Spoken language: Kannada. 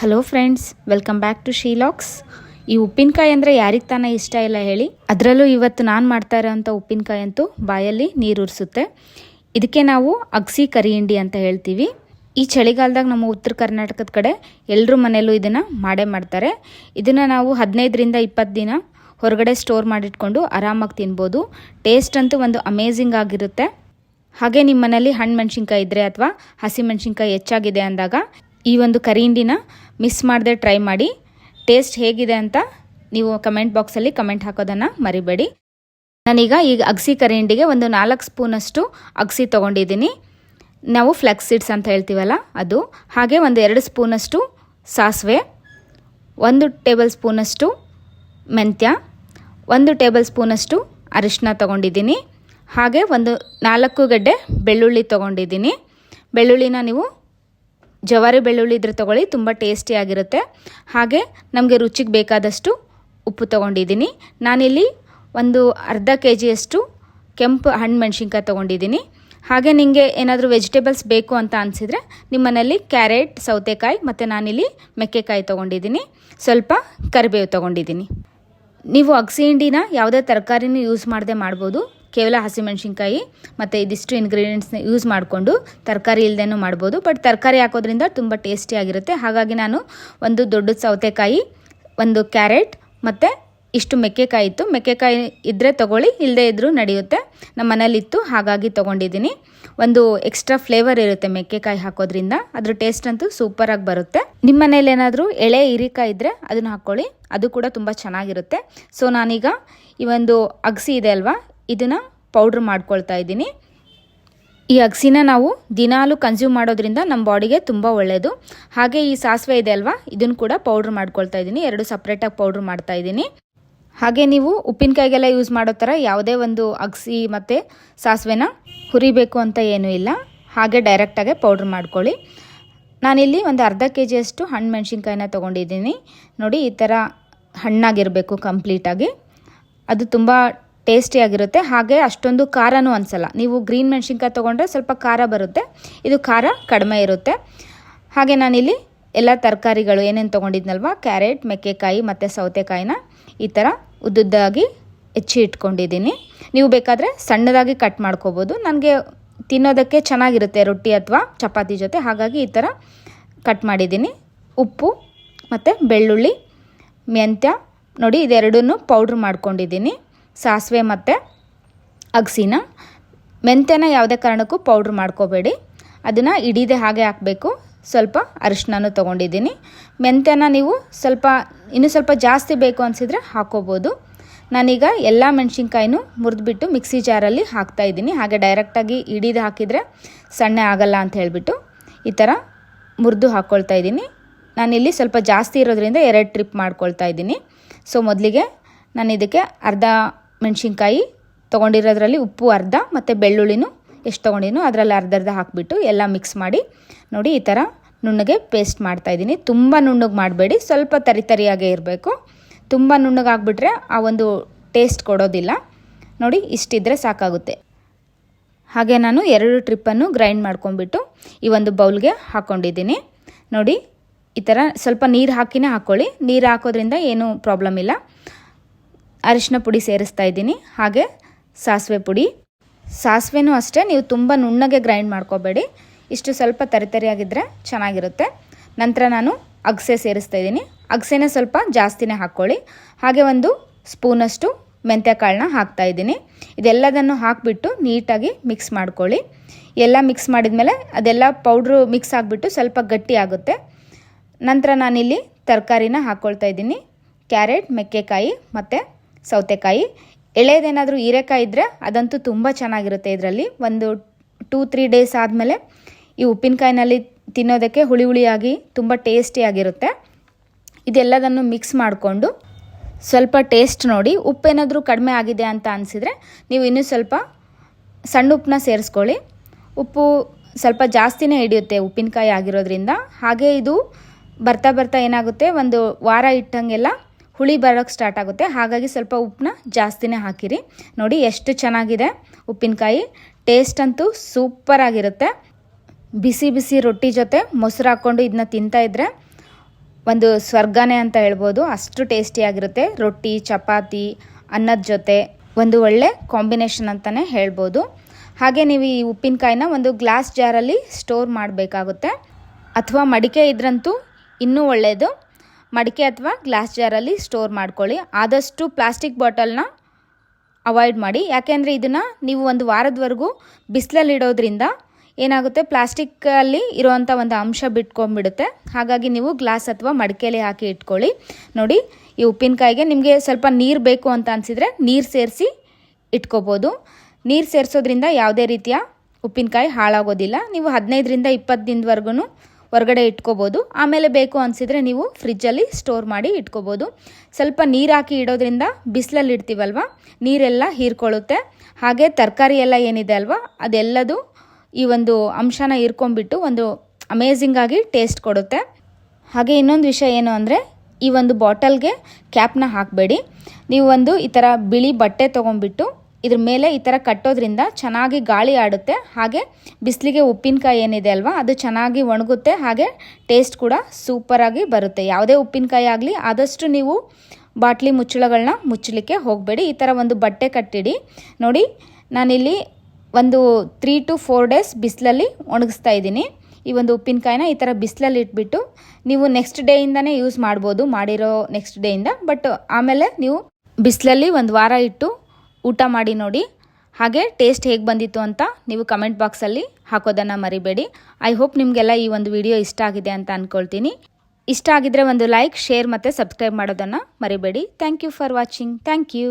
Hello friends welcome back to ಶೀಲಾಕ್ಸ್ ಈ ಉಪ್ಪಿನಕಾಯಿ ಅಂದರೆ ಯಾರಿಗೆ ತಾನೇ ಇಷ್ಟ ಇಲ್ಲ ಹೇಳಿ. ಅದರಲ್ಲೂ ಇವತ್ತು ನಾನು ಮಾಡ್ತಾ ಇರೋಂಥ ಉಪ್ಪಿನಕಾಯಿ ಅಂತೂ ಬಾಯಲ್ಲಿ ನೀರು ಉರಿಸುತ್ತೆ. ಇದಕ್ಕೆ ನಾವು ಅಗಸಿ ಕರಿ ಹಿಂಡಿ ಅಂತ ಹೇಳ್ತೀವಿ. ಈ ಚಳಿಗಾಲದಾಗ ನಮ್ಮ ಉತ್ತರ ಕರ್ನಾಟಕದ ಕಡೆ ಎಲ್ಲರೂ ಮನೆಯಲ್ಲೂ ಇದನ್ನು ಮಾಡೇ ಮಾಡ್ತಾರೆ. ಇದನ್ನು ನಾವು ಹದಿನೈದರಿಂದ ಇಪ್ಪತ್ತು ದಿನ ಹೊರಗಡೆ ಸ್ಟೋರ್ ಮಾಡಿಟ್ಕೊಂಡು ಆರಾಮಾಗಿ ತಿನ್ಬೋದು. ಟೇಸ್ಟ್ ಅಂತೂ ಒಂದು ಅಮೇಝಿಂಗ್ ಆಗಿರುತ್ತೆ. ಹಾಗೆ ನಿಮ್ಮ ಮನೇಲಿ ಹಣ್ಣು ಮೆಣಸಿನ್ಕಾಯಿ ಇದ್ದರೆ ಅಥವಾ ಹಸಿ ಮೆಣಸಿನ್ಕಾಯಿ ಹೆಚ್ಚಾಗಿದೆ ಅಂದಾಗ ಈ ಒಂದು ಕರಿ ಮಿಸ್ ಮಾಡದೆ ಟ್ರೈ ಮಾಡಿ. ಟೇಸ್ಟ್ ಹೇಗಿದೆ ಅಂತ ನೀವು ಕಮೆಂಟ್ ಬಾಕ್ಸಲ್ಲಿ ಕಮೆಂಟ್ ಹಾಕೋದನ್ನು ಮರಿಬೇಡಿ. ನಾನೀಗ ಈಗ ಅಗಸಿ ಕರಿಂಡಿಗೆ ಒಂದು ನಾಲ್ಕು ಸ್ಪೂನಷ್ಟು ಅಗಸಿ ತೊಗೊಂಡಿದ್ದೀನಿ. ನಾವು ಫ್ಲೆಕ್ಸ್ ಸೀಡ್ಸ್ ಅಂತ ಹೇಳ್ತೀವಲ್ಲ ಅದು. ಹಾಗೆ ಒಂದು ಎರಡು ಸ್ಪೂನಷ್ಟು ಸಾಸಿವೆ, ಒಂದು ಟೇಬಲ್ ಸ್ಪೂನಷ್ಟು ಮೆಂತ್ಯ, ಒಂದು ಟೇಬಲ್ ಸ್ಪೂನಷ್ಟು ಅರಿಶಿನ ತೊಗೊಂಡಿದ್ದೀನಿ. ಹಾಗೆ ಒಂದು ನಾಲ್ಕು ಗಡ್ಡೆ ಬೆಳ್ಳುಳ್ಳಿ ತೊಗೊಂಡಿದ್ದೀನಿ. ಬೆಳ್ಳುಳ್ಳಿನ ನೀವು ಜವಾರಿ ಬೆಳ್ಳುಳ್ಳಿ ಇದ್ರೆ ತೊಗೊಳ್ಳಿ, ತುಂಬ ಟೇಸ್ಟಿಯಾಗಿರುತ್ತೆ ಹಾಗೆ ನಮಗೆ ರುಚಿಗೆ ಬೇಕಾದಷ್ಟು ಉಪ್ಪು ತೊಗೊಂಡಿದ್ದೀನಿ. ನಾನಿಲ್ಲಿ ಒಂದು ಅರ್ಧ ಕೆ ಜಿಯಷ್ಟು ಕೆಂಪು ಹಣ್ಣು ಮೆಣಸಿನ್ಕಾಯಿ ತೊಗೊಂಡಿದ್ದೀನಿ. ಹಾಗೆ ನಿಮಗೆ ಏನಾದರೂ ವೆಜಿಟೇಬಲ್ಸ್ ಬೇಕು ಅಂತ ಅನಿಸಿದರೆ ನಿಮ್ಮನೇಲಿ ಕ್ಯಾರೆಟ್ ಸೌತೆಕಾಯಿ ಮತ್ತು ನಾನಿಲ್ಲಿ ಮೆಕ್ಕೆಕಾಯಿ ತೊಗೊಂಡಿದ್ದೀನಿ. ಸ್ವಲ್ಪ ಕರಿಬೇವು ತೊಗೊಂಡಿದ್ದೀನಿ. ನೀವು ಅಗಸಿ ಹಿಂಡಿನ ಯಾವುದೇ ತರಕಾರಿನೂ ಯೂಸ್ ಮಾಡದೆ ಮಾಡ್ಬೋದು. ಕೇವಲ ಹಸಿಮೆಣಸಿನ್ಕಾಯಿ ಮತ್ತು ಇದಿಷ್ಟು ಇಂಗ್ರೀಡಿಯೆಂಟ್ಸ್ನ ಯೂಸ್ ಮಾಡಿಕೊಂಡು ತರಕಾರಿ ಇಲ್ಲದೇನೂ ಮಾಡ್ಬೋದು. ಬಟ್ ತರಕಾರಿ ಹಾಕೋದ್ರಿಂದ ತುಂಬ ಟೇಸ್ಟಿಯಾಗಿರುತ್ತೆ ಹಾಗಾಗಿ ನಾನು ಒಂದು ದೊಡ್ಡ ಸೌತೆಕಾಯಿ, ಒಂದು ಕ್ಯಾರೆಟ್ ಮತ್ತು ಇಷ್ಟು ಮೆಕ್ಕೆಕಾಯಿ ಇತ್ತು. ಮೆಕ್ಕೆಕಾಯಿ ಇದ್ದರೆ ತೊಗೊಳ್ಳಿ ಇಲ್ಲದೇ ಇದ್ದರೂ ನಡೆಯುತ್ತೆ. ನಮ್ಮ ಮನೇಲಿತ್ತು ಹಾಗಾಗಿ ತೊಗೊಂಡಿದ್ದೀನಿ. ಒಂದು ಎಕ್ಸ್ಟ್ರಾ ಫ್ಲೇವರ್ ಇರುತ್ತೆ ಮೆಕ್ಕೆಕಾಯಿ ಹಾಕೋದ್ರಿಂದ. ಅದ್ರ ಟೇಸ್ಟ್ ಅಂತೂ ಸೂಪರಾಗಿ ಬರುತ್ತೆ. ನಿಮ್ಮ ಮನೇಲಿ ಏನಾದರೂ ಎಳೆ, ಹೀರಿಕಾಯಿ ಇದ್ದರೆ ಅದನ್ನು ಹಾಕ್ಕೊಳ್ಳಿ ಅದು ಕೂಡ ತುಂಬ ಚೆನ್ನಾಗಿರುತ್ತೆ. ಸೊ ನಾನೀಗ ಈ ಒಂದು ಅಗಸಿ ಇದೆ ಅಲ್ವಾ? ಇದನ್ನು ಪೌಡ್ರ್ ಮಾಡ್ಕೊಳ್ತಾ ಇದ್ದೀನಿ. ಈ ಅಗಸಿನ ನಾವು ದಿನಾಲು ಕನ್ಸ್ಯೂಮ್ ಮಾಡೋದ್ರಿಂದ ನಮ್ಮ ಬಾಡಿಗೆ ತುಂಬ ಒಳ್ಳೆಯದು ಹಾಗೆ ಈ ಸಾಸಿವೆ ಇದೆ ಅಲ್ವಾ? ಇದನ್ನು ಕೂಡ ಪೌಡ್ರ್ ಮಾಡ್ಕೊಳ್ತಾ ಇದ್ದೀನಿ. ಎರಡು ಸಪ್ರೇಟಾಗಿ ಪೌಡ್ರ್ ಮಾಡ್ತಾ ಇದ್ದೀನಿ. ಹಾಗೆ ನೀವು ಉಪ್ಪಿನಕಾಯಿಗೆಲ್ಲ ಯೂಸ್ ಮಾಡೋ ಥರ ಯಾವುದೇ ಒಂದು ಅಗಸಿ ಮತ್ತು ಸಾಸಿವೆನ ಹುರಿಬೇಕು ಅಂತ ಏನೂ ಇಲ್ಲ. ಹಾಗೆ ಡೈರೆಕ್ಟಾಗೆ ಪೌಡ್ರ್ ಮಾಡ್ಕೊಳ್ಳಿ. ನಾನಿಲ್ಲಿ ಒಂದು ಅರ್ಧ ಕೆ ಜಿಯಷ್ಟು ಹಣ್ಣು ಮೆಣಸಿನ್ಕಾಯಿನ ತೊಗೊಂಡಿದ್ದೀನಿ. ನೋಡಿ ಈ ಥರ ಹಣ್ಣಾಗಿರಬೇಕು ಕಂಪ್ಲೀಟಾಗಿ ಅದು ತುಂಬ ಟೇಸ್ಟಿಯಾಗಿರುತ್ತೆ ಹಾಗೆ ಅಷ್ಟೊಂದು ಖಾರನೂ ಅನಿಸಲ್ಲ. ನೀವು ಗ್ರೀನ್ ಮೆಣಸಿನ್ಕಾಯಿ ತೊಗೊಂಡ್ರೆ ಸ್ವಲ್ಪ ಖಾರ ಬರುತ್ತೆ. ಇದು ಖಾರ ಕಡಿಮೆ ಇರುತ್ತೆ. ಹಾಗೆ ನಾನಿಲ್ಲಿ ಎಲ್ಲ ತರಕಾರಿಗಳು ಏನೇನು ತೊಗೊಂಡಿದ್ನಲ್ವ? ಕ್ಯಾರೆಟ್, ಮೆಕ್ಕೆಕಾಯಿ ಮತ್ತು ಸೌತೆಕಾಯಿನ ಈ ಥರ ಉದ್ದುದ್ದಾಗಿ ಹೆಚ್ಚಿ ಇಟ್ಕೊಂಡಿದ್ದೀನಿ. ನೀವು ಬೇಕಾದರೆ ಸಣ್ಣದಾಗಿ ಕಟ್ ಮಾಡ್ಕೋಬೋದು. ನನಗೆ ತಿನ್ನೋದಕ್ಕೆ ಚೆನ್ನಾಗಿರುತ್ತೆ ರೊಟ್ಟಿ ಅಥವಾ ಚಪಾತಿ ಜೊತೆ. ಹಾಗಾಗಿ ಈ ಥರ ಕಟ್ ಮಾಡಿದ್ದೀನಿ. ಉಪ್ಪು ಮತ್ತು ಬೆಳ್ಳುಳ್ಳಿ, ಮೆಂತ್ಯ ನೋಡಿ ಇದೆರಡನ್ನೂ ಪೌಡ್ರ್ ಮಾಡ್ಕೊಂಡಿದ್ದೀನಿ. ಸಾಸಿವೆ ಮತ್ತು ಅಗಸಿನ. ಮೆಂತ್ಯನ ಯಾವುದೇ ಕಾರಣಕ್ಕೂ ಪೌಡ್ರ್ ಮಾಡ್ಕೋಬೇಡಿ. ಅದನ್ನು ಇಡೀದೆ ಹಾಗೆ ಹಾಕಬೇಕು. ಸ್ವಲ್ಪ ಅರಿಶಿನೂ ತೊಗೊಂಡಿದ್ದೀನಿ. ಮೆಂತ್ಯನ ನೀವು ಸ್ವಲ್ಪ, ಇನ್ನೂ ಸ್ವಲ್ಪ ಜಾಸ್ತಿ ಬೇಕು ಅನಿಸಿದರೆ ಹಾಕೋಬೋದು. ನಾನೀಗ ಎಲ್ಲ ಮೆಣಸಿನ್ಕಾಯಿನೂ ಮುರಿದ್ಬಿಟ್ಟು ಮಿಕ್ಸಿ ಜಾರಲ್ಲಿ ಹಾಕ್ತಾಯಿದ್ದೀನಿ ಹಾಗೆ ಡೈರೆಕ್ಟಾಗಿ ಇಡೀದು ಹಾಕಿದರೆ ಸಣ್ಣ ಆಗಲ್ಲ ಅಂತ ಹೇಳಿಬಿಟ್ಟು ಈ ಥರ ಮುರಿದು ಹಾಕ್ಕೊಳ್ತಾ ಇದ್ದೀನಿ. ನಾನಿಲ್ಲಿ ಸ್ವಲ್ಪ ಜಾಸ್ತಿ ಇರೋದ್ರಿಂದ ಎರಡು ಟ್ರಿಪ್ ಮಾಡ್ಕೊಳ್ತಾ ಇದ್ದೀನಿ. ಸೊ ಮೊದಲಿಗೆ ನಾನು ಇದಕ್ಕೆ ಅರ್ಧ ಮೆಣಸಿನ್ಕಾಯಿ ತೊಗೊಂಡಿರೋದ್ರಲ್ಲಿ ಉಪ್ಪು, ಅರ್ಧ ಮತ್ತು ಬೆಳ್ಳುಳ್ಳಿನೂ ಎಷ್ಟು ತೊಗೊಂಡಿನೋ ಅದರಲ್ಲಿ ಅರ್ಧ ಅರ್ಧ ಹಾಕಿಬಿಟ್ಟು ಎಲ್ಲ ಮಿಕ್ಸ್ ಮಾಡಿ ನೋಡಿ ಈ ಥರ ನುಣ್ಣಗೆ ಪೇಸ್ಟ್ ಮಾಡ್ತಾಯಿದ್ದೀನಿ ತುಂಬ ನುಣ್ಣಗೆ ಮಾಡಬೇಡಿ. ಸ್ವಲ್ಪ ತರಿ ತರಿಯಾಗೇ ಇರಬೇಕು. ತುಂಬ ನುಣ್ಣಗೆ ಆಗಿಬಿಟ್ರೆ ಆ ಒಂದು ಟೇಸ್ಟ್ ಕೊಡೋದಿಲ್ಲ. ನೋಡಿ ಇಷ್ಟಿದ್ರೆ ಸಾಕಾಗುತ್ತೆ. ಹಾಗೆ ನಾನು ಎರಡು ಟ್ರಿಪ್ಪನ್ನು ಗ್ರೈಂಡ್ ಮಾಡ್ಕೊಂಡ್ಬಿಟ್ಟು ಈ ಒಂದು ಬೌಲ್ಗೆ ಹಾಕ್ಕೊಂಡಿದ್ದೀನಿ ನೋಡಿ ಈ ಥರ ಸ್ವಲ್ಪ ನೀರು ಹಾಕಿನೇ ಹಾಕ್ಕೊಳ್ಳಿ ನೀರು ಹಾಕೋದ್ರಿಂದ ಏನೂ ಪ್ರಾಬ್ಲಮ್ ಇಲ್ಲ. ಅರಿಶಿನ ಪುಡಿ ಸೇರಿಸ್ತಾ ಇದ್ದೀನಿ, ಹಾಗೆ ಸಾಸಿವೆ ಪುಡಿ. ಸಾಸಿವೆನೂ ಅಷ್ಟೇ, ನೀವು ತುಂಬ ನುಣ್ಣಗೆ ಗ್ರೈಂಡ್ ಮಾಡ್ಕೋಬೇಡಿ. ಇಷ್ಟು ಸ್ವಲ್ಪ ತರಿತರಿಯಾಗಿದ್ದರೆ ಚೆನ್ನಾಗಿರುತ್ತೆ. ನಂತರ ನಾನು ಅಗಸೆ ಸೇರಿಸ್ತಾ ಇದ್ದೀನಿ. ಅಗಸೆನ ಸ್ವಲ್ಪ ಜಾಸ್ತಿನೇ ಹಾಕ್ಕೊಳ್ಳಿ. ಹಾಗೆ ಒಂದು ಸ್ಪೂನಷ್ಟು ಮೆಂತ್ಯ ಕಾಳನ್ನ ಹಾಕ್ತಾ ಇದ್ದೀನಿ. ಇದೆಲ್ಲದನ್ನು ಹಾಕಿಬಿಟ್ಟು ನೀಟಾಗಿ ಮಿಕ್ಸ್ ಮಾಡ್ಕೊಳ್ಳಿ. ಎಲ್ಲ ಮಿಕ್ಸ್ ಮಾಡಿದ್ಮೇಲೆ ಅದೆಲ್ಲ ಪೌಡ್ರು ಮಿಕ್ಸ್ ಆಗಿಬಿಟ್ಟು ಸ್ವಲ್ಪ ಗಟ್ಟಿ ಆಗುತ್ತೆ. ನಂತರ ನಾನಿಲ್ಲಿ ತರಕಾರಿನ ಹಾಕ್ಕೊಳ್ತಾ ಇದ್ದೀನಿ. ಕ್ಯಾರೆಟ್, ಮೆಕ್ಕೆಕಾಯಿ ಮತ್ತು ಸೌತೆಕಾಯಿ. ಎಳೆಯದೇನಾದರೂ ಹೀರೆಕಾಯಿ ಇದ್ದರೆ ಅದಂತೂ ತುಂಬ ಚೆನ್ನಾಗಿರುತ್ತೆ ಇದರಲ್ಲಿ. ಒಂದು ಟೂ ತ್ರೀ ಡೇಸ್ ಆದಮೇಲೆ ಈ ಉಪ್ಪಿನಕಾಯಿನಲ್ಲಿ ತಿನ್ನೋದಕ್ಕೆ ಹುಳಿ ಹುಳಿಯಾಗಿ ತುಂಬ ಟೇಸ್ಟಿಯಾಗಿರುತ್ತೆ ಇದೆಲ್ಲದನ್ನು ಮಿಕ್ಸ್ ಮಾಡಿಕೊಂಡು ಸ್ವಲ್ಪ ಟೇಸ್ಟ್ ನೋಡಿ, ಉಪ್ಪೇನಾದರೂ ಕಡಿಮೆ ಆಗಿದೆ ಅಂತ ಅನಿಸಿದರೆ ನೀವು ಇನ್ನೂ ಸ್ವಲ್ಪ ಸಣ್ಣ ಉಪ್ಪನ್ನ ಸೇರಿಸ್ಕೊಳ್ಳಿ. ಉಪ್ಪು ಸ್ವಲ್ಪ ಜಾಸ್ತಿನೇ ಹಿಡಿಯುತ್ತೆ ಉಪ್ಪಿನಕಾಯಿ ಆಗಿರೋದ್ರಿಂದ. ಹಾಗೆ ಇದು ಬರ್ತಾ ಬರ್ತಾ ಏನಾಗುತ್ತೆ? ಒಂದು ವಾರ ಇಟ್ಟಂಗೆಲ್ಲ ಹುಳಿ ಬರೋಕ್ಕೆ ಸ್ಟಾರ್ಟ್ ಆಗುತ್ತೆ. ಹಾಗಾಗಿ ಸ್ವಲ್ಪ ಉಪ್ಪನ್ನ ಜಾಸ್ತಿನೇ ಹಾಕಿರಿ. ನೋಡಿ ಎಷ್ಟು ಚೆನ್ನಾಗಿದೆ ಉಪ್ಪಿನಕಾಯಿ. ಟೇಸ್ಟ್ ಅಂತೂ ಸೂಪರಾಗಿರುತ್ತೆ ಬಿಸಿ ಬಿಸಿ ರೊಟ್ಟಿ ಜೊತೆ ಮೊಸರು ಹಾಕ್ಕೊಂಡು ಇದನ್ನ ತಿಂತಾ ಇದ್ರೆ ಒಂದು ಸ್ವರ್ಗನೇ ಅಂತ ಹೇಳ್ಬೋದು. ಅಷ್ಟು ಟೇಸ್ಟಿಯಾಗಿರುತ್ತೆ ರೊಟ್ಟಿ, ಚಪಾತಿ, ಅನ್ನದ ಜೊತೆ ಒಂದು ಒಳ್ಳೆ ಕಾಂಬಿನೇಷನ್ ಅಂತಲೇ ಹೇಳ್ಬೋದು. ಹಾಗೆ ನೀವು ಈ ಉಪ್ಪಿನಕಾಯಿನ ಒಂದು ಗ್ಲಾಸ್ ಜಾರಲ್ಲಿ ಸ್ಟೋರ್ ಮಾಡಬೇಕಾಗುತ್ತೆ. ಅಥವಾ ಮಡಿಕೆ ಇದ್ರಂತೂ ಇನ್ನೂ ಒಳ್ಳೆಯದು ಮಡಿಕೆ ಅಥವಾ ಗ್ಲಾಸ್ ಜಾರಲ್ಲಿ ಸ್ಟೋರ್ ಮಾಡ್ಕೊಳ್ಳಿ. ಆದಷ್ಟು ಪ್ಲಾಸ್ಟಿಕ್ ಬಾಟಲ್ನ ಅವಾಯ್ಡ್ ಮಾಡಿ. ಯಾಕೆಂದರೆ ಇದನ್ನು ನೀವು ಒಂದು ವಾರದವರೆಗೂ ಬಿಸಿಲಲ್ಲಿ ಇಡೋದ್ರಿಂದ ಏನಾಗುತ್ತೆ? ಪ್ಲಾಸ್ಟಿಕ್ಕಲ್ಲಿ ಇರುವಂಥ ಒಂದು ಅಂಶ ಬಿಟ್ಕೊಂಡ್ಬಿಡುತ್ತೆ. ಹಾಗಾಗಿ ನೀವು ಗ್ಲಾಸ್ ಅಥವಾ ಮಡಿಕೆಯಲ್ಲಿ ಹಾಕಿ ಇಟ್ಕೊಳ್ಳಿ. ನೋಡಿ, ಈ ಉಪ್ಪಿನಕಾಯಿಗೆ ನಿಮಗೆ ಸ್ವಲ್ಪ ನೀರು ಬೇಕು ಅಂತ ಅನಿಸಿದರೆ ನೀರು ಸೇರಿಸಿ ಇಟ್ಕೋಬೋದು. ನೀರು ಸೇರಿಸೋದ್ರಿಂದ ಯಾವುದೇ ರೀತಿಯ ಉಪ್ಪಿನಕಾಯಿ ಹಾಳಾಗೋದಿಲ್ಲ. ನೀವು ಹದಿನೈದರಿಂದ ಇಪ್ಪತ್ತು ದಿನದವರೆಗೂ ಹೊರಗಡೆ ಇಟ್ಕೋಬೋದು. ಆಮೇಲೆ ಬೇಕು ಅನಿಸಿದರೆ ನೀವು ಫ್ರಿಜ್ಜಲ್ಲಿ ಸ್ಟೋರ್ ಮಾಡಿ ಇಟ್ಕೋಬೋದು. ಸ್ವಲ್ಪ ನೀರು ಹಾಕಿ ಇಡೋದ್ರಿಂದ ಬಿಸಿಲಲ್ಲಿ ಇಡ್ತೀವಲ್ವ? ನೀರೆಲ್ಲ ಹೀರ್ಕೊಳ್ಳುತ್ತೆ. ಹಾಗೆ ತರಕಾರಿ ಎಲ್ಲ ಏನಿದೆ ಅಲ್ವಾ? ಅದೆಲ್ಲದು ಈ ಒಂದು ಅಂಶನ ಹೀರ್ಕೊಂಡ್ಬಿಟ್ಟು ಒಂದು ಅಮೇಝಿಂಗ್ ಆಗಿ ಟೇಸ್ಟ್ ಕೊಡುತ್ತೆ. ಹಾಗೆ ಇನ್ನೊಂದು ವಿಷಯ ಏನು ಅಂದರೆ ಈ ಒಂದು ಬಾಟಲ್ಗೆ ಕ್ಯಾಪ್ನ ಹಾಕಬೇಡಿ. ನೀವು ಒಂದು ಈ ಥರ ಬಿಳಿ ಬಟ್ಟೆ ತೊಗೊಂಡ್ಬಿಟ್ಟು ಇದ್ರ ಮೇಲೆ ಈ ಥರ ಕಟ್ಟೋದ್ರಿಂದ ಚೆನ್ನಾಗಿ ಗಾಳಿ ಆಡುತ್ತೆ. ಹಾಗೆ ಬಿಸಿಲಿಗೆ ಉಪ್ಪಿನಕಾಯಿ ಏನಿದೆ ಅಲ್ವಾ, ಅದು ಚೆನ್ನಾಗಿ ಒಣಗುತ್ತೆ. ಹಾಗೆ ಟೇಸ್ಟ್ ಕೂಡ ಸೂಪರಾಗಿ ಬರುತ್ತೆ. ಯಾವುದೇ ಉಪ್ಪಿನಕಾಯಿ ಆಗಲಿ, ಆದಷ್ಟು ನೀವು ಬಾಟ್ಲಿ ಮುಚ್ಚಳಗಳನ್ನ ಮುಚ್ಚಲಿಕ್ಕೆ ಹೋಗಬೇಡಿ. ಈ ಥರ ಒಂದು ಬಟ್ಟೆ ಕಟ್ಟಿಡಿ. ನೋಡಿ, ನಾನಿಲ್ಲಿ ಒಂದು ತ್ರೀ ಟು ಫೋರ್ ಡೇಸ್ ಬಿಸಿಲಲ್ಲಿ ಒಣಗಿಸ್ತಾ ಇದ್ದೀನಿ. ಈ ಒಂದು ಉಪ್ಪಿನಕಾಯಿನ ಈ ಥರ ಬಿಸಿಲಲ್ಲಿ ಇಟ್ಬಿಟ್ಟು ನೀವು ನೆಕ್ಸ್ಟ್ ಡೇಯಿಂದನೇ ಯೂಸ್ ಮಾಡ್ಬೋದು ಮಾಡಿರೋ ನೆಕ್ಸ್ಟ್ ಡೇಯಿಂದ ಬಟ್ ಆಮೇಲೆ ನೀವು ಬಿಸಿಲಲ್ಲಿ ಒಂದು ವಾರ ಇಟ್ಟು ಊಟ ಮಾಡಿ ನೋಡಿ. ಹಾಗೆ ಟೇಸ್ಟ್ ಹೇಗೆ ಬಂದಿತ್ತು ಅಂತ ನೀವು ಕಮೆಂಟ್ ಬಾಕ್ಸಲ್ಲಿ ಹಾಕೋದನ್ನು ಮರಿಬೇಡಿ. ಐ ಹೋಪ್ ನಿಮಗೆಲ್ಲ ಈ ಒಂದು ವಿಡಿಯೋ ಇಷ್ಟ ಆಗಿದೆ ಅಂತ ಅಂದ್ಕೊಳ್ತೀನಿ ಇಷ್ಟ ಆಗಿದ್ರೆ ಒಂದು ಲೈಕ್ ಶೇರ್ ಮತ್ತು ಸಬ್ಸ್ಕ್ರೈಬ್ ಮಾಡೋದನ್ನು ಮರಿಬೇಡಿ. Thank you for watching thank you